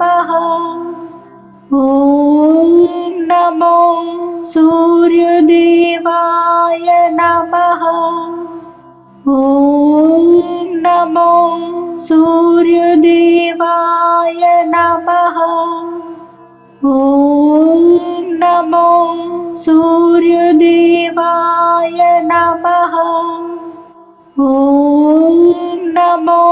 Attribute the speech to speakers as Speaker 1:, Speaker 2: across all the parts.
Speaker 1: नमः। ॐ नमो सूर्यदेवाय नमः। ॐ नमो सूर्यदेवाय नमः। ॐ नमो सूर्यदेवाय नमः। ॐ नमो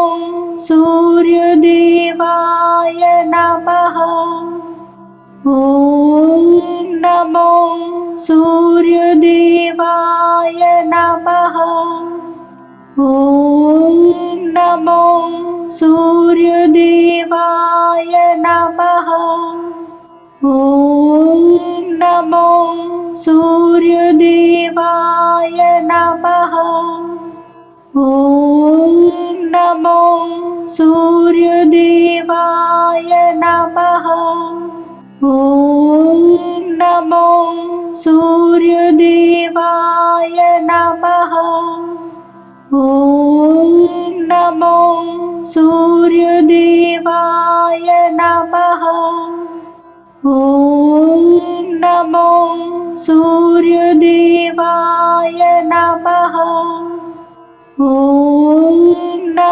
Speaker 1: नमः। ॐ नमो सूर्यदेवाय नमः। ॐ नमो सूर्यदेवाय नमः। ॐ नमो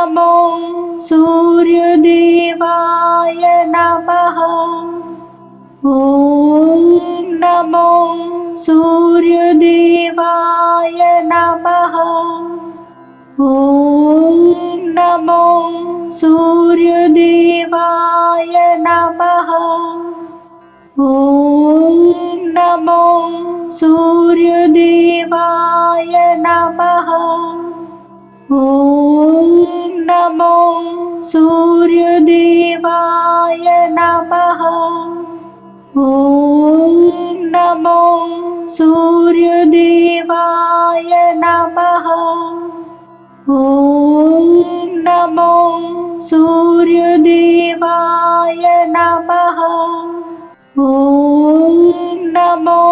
Speaker 1: नमो सूर्यदेवाय नमः। ॐ नमो सूर्यदेवाय नमः। ॐ नमो सूर्यदेवाय नमः। ॐ नमो सूर्यदेवाय नमः। ॐ नमो सूर्यदेवाय नमः। ॐ नमो सूर्यदेवाय नमः। ॐ नमो सूर्यदेवाय नमः। ॐ नमो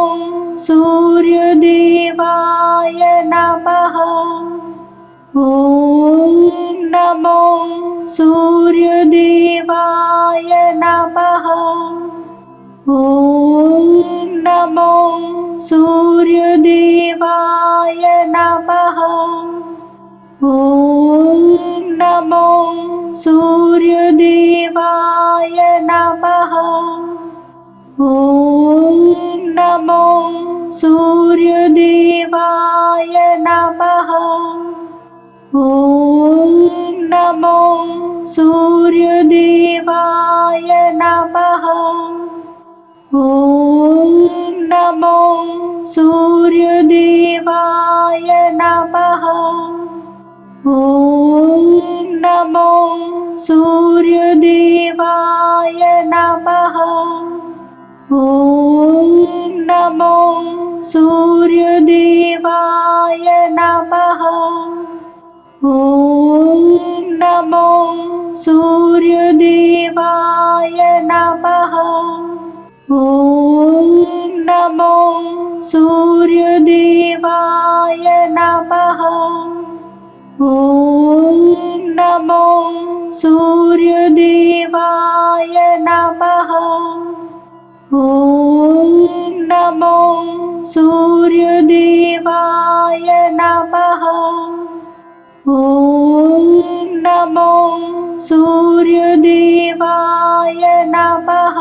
Speaker 1: सूर्यदेवाय नमः नमो सूर्यदेवाय नमः। ॐ नमो सूर्यदेवाय नमः। ॐ नमो सूर्यदेवाय नमः। ॐ नमो सूर्यदेवाय नमः नमो सूर्यदेवाय नमः। ॐ नमो सूर्यदेवाय नमः। ॐ नमो सूर्यदेवाय नमः। ॐ नमो सूर्यदेवाय नमः नमः। ॐ नमो सूर्यदेवाय नमः। ॐ नमो सूर्यदेवाय नमः। ॐ नमो सूर्यदेवाय नमः। ॐ नमो वासुदेवाय नमः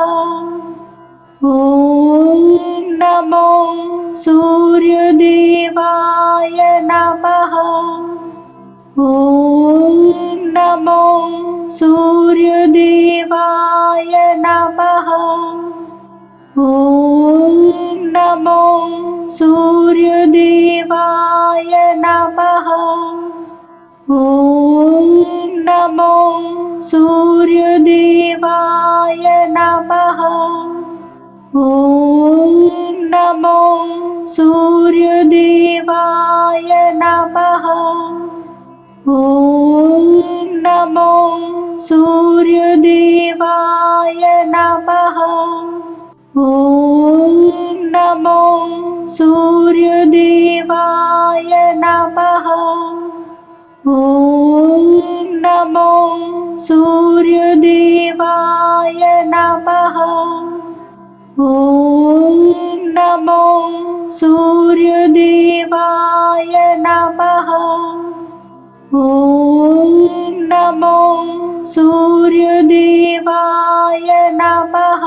Speaker 1: नमो सूर्यदेवाय नमः। ॐ नमो सूर्यदेवाय नमः। ॐ नमो सूर्यदेवाय नमः। ॐ नमो सूर्यदेवाय नमः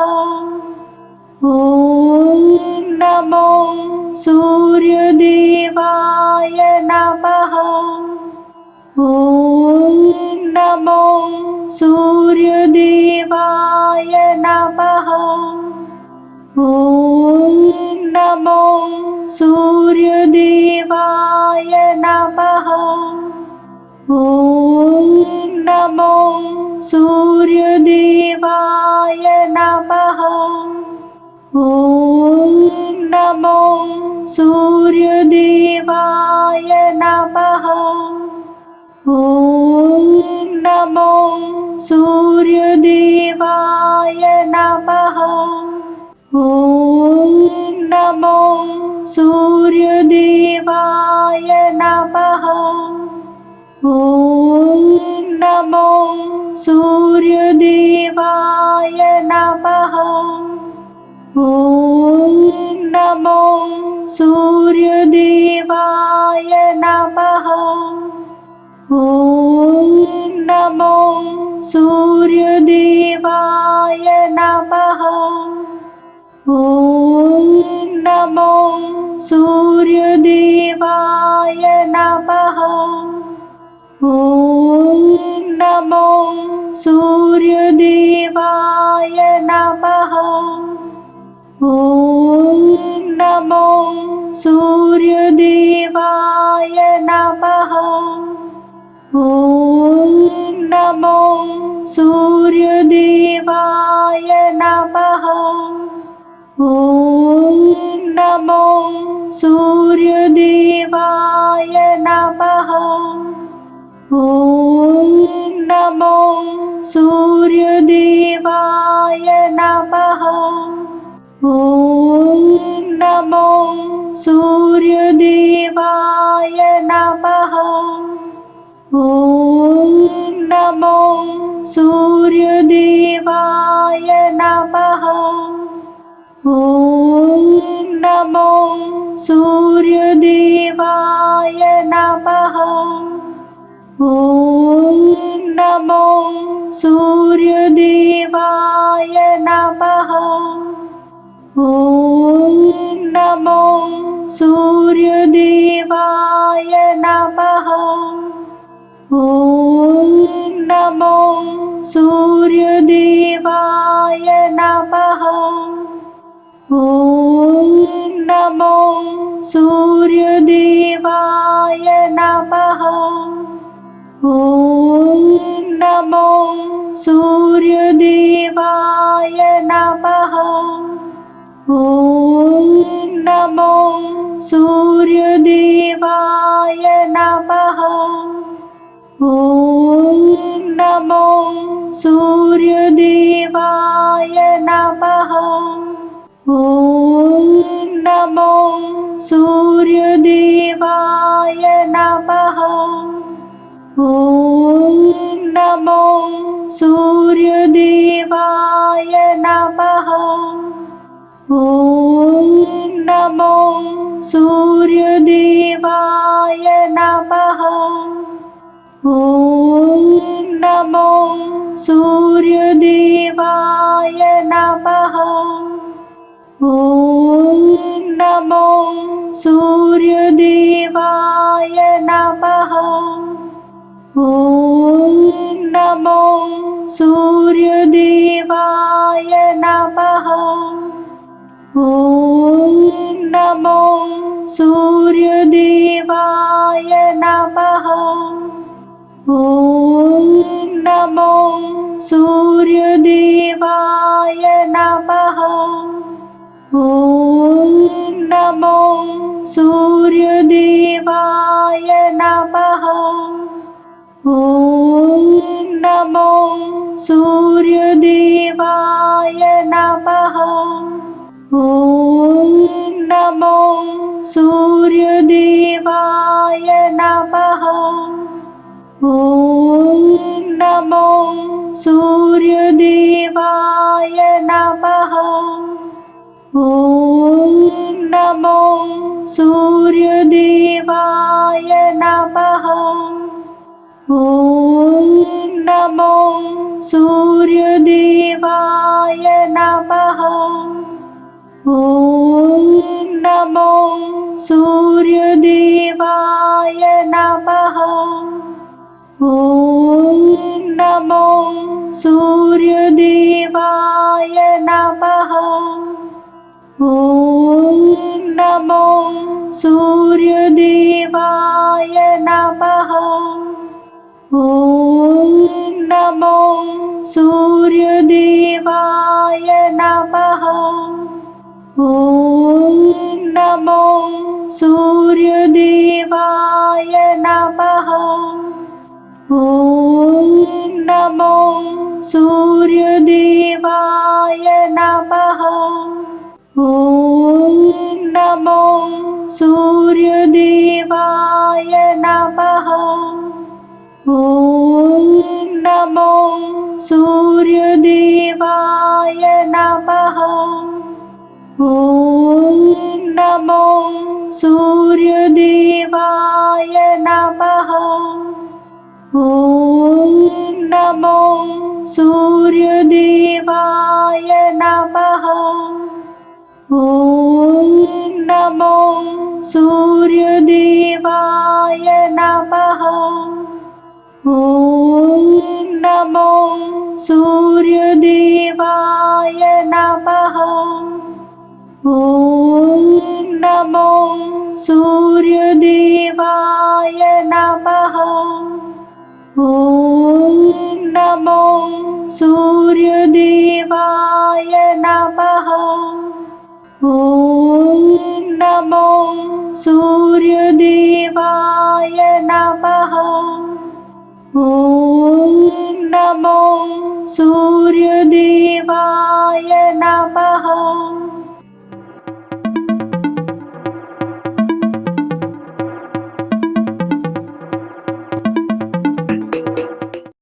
Speaker 1: नमो सूर्यदेवाय नमः। ॐ नमो सूर्यदेवाय नमः। ॐ नमो सूर्यदेवाय नमः। ॐ नमो सूर्यदेवाय नमः नमः। ॐ नमो सूर्यदेवाय नमः। ॐ नमो सूर्यदेवाय नमः। ॐ नमो सूर्यदेवाय नमः नमः। ॐ नमो सूर्यदेवाय नमः। ॐ नमो सूर्यदेवाय नमः। ॐ नमो सूर्यदेवाय नमः। ॐ नमो सूर्यदेवाय नमः। ॐ नमो सूर्यदेवाय नमः। ॐ नमो सूर्यदेवाय नमः। ॐ नमो सूर्यदेवाय नमः सूर्यदेवाय नमः। ॐ नमो सूर्यदेवाय नमः। ॐ नमो सूर्यदेवाय नमः। ॐ नमो सूर्यदेवाय नमः सूर्यदेवाय नमः। ॐ नमो सूर्यदेवाय नमः। ॐ नमो सूर्यदेवाय नमः। ॐ नमो सूर्यदेवाय नमः। ॐ नमो सूर्यदेवाय नमः। ॐ नमो सूर्यदेवाय नमः। ॐ नमो सूर्यदेवाय नमः। ॐ नमो सूर्यदेवाय नमः। ॐ नमो नमः।
Speaker 2: ॐ
Speaker 1: नमो
Speaker 2: सूर्यदेवाय
Speaker 1: नमः।
Speaker 2: ॐ
Speaker 1: नमो
Speaker 2: सूर्यदेवाय
Speaker 1: नमः।
Speaker 2: ॐ
Speaker 1: नमो
Speaker 2: सूर्यदेवाय
Speaker 1: नमः।
Speaker 2: ॐ
Speaker 1: नमो
Speaker 2: सूर्यदेवाय
Speaker 1: नमः।
Speaker 2: ॐ
Speaker 1: नमो
Speaker 2: सूर्यदेवाय
Speaker 1: नमः।
Speaker 2: ॐ
Speaker 1: नमो
Speaker 2: सूर्यदेवाय
Speaker 1: नमः।
Speaker 2: ॐ
Speaker 1: नमो
Speaker 2: सूर्यदेवाय
Speaker 1: नमः।
Speaker 2: ॐ
Speaker 1: नमो
Speaker 2: सूर्यदेवाय
Speaker 1: नमः।
Speaker 2: ॐ
Speaker 1: नमो
Speaker 2: सूर्यदेवाय
Speaker 1: नमः।
Speaker 2: ॐ
Speaker 1: नमो
Speaker 2: सूर्यदेवाय
Speaker 1: नमः।
Speaker 2: ॐ
Speaker 1: नमो
Speaker 2: सूर्यदेवाय
Speaker 1: नमः।
Speaker 2: ॐ
Speaker 1: नमो
Speaker 2: सूर्यदेवाय
Speaker 1: नमः।
Speaker 2: ॐ
Speaker 1: नमो
Speaker 2: सूर्यदेवाय
Speaker 1: नमः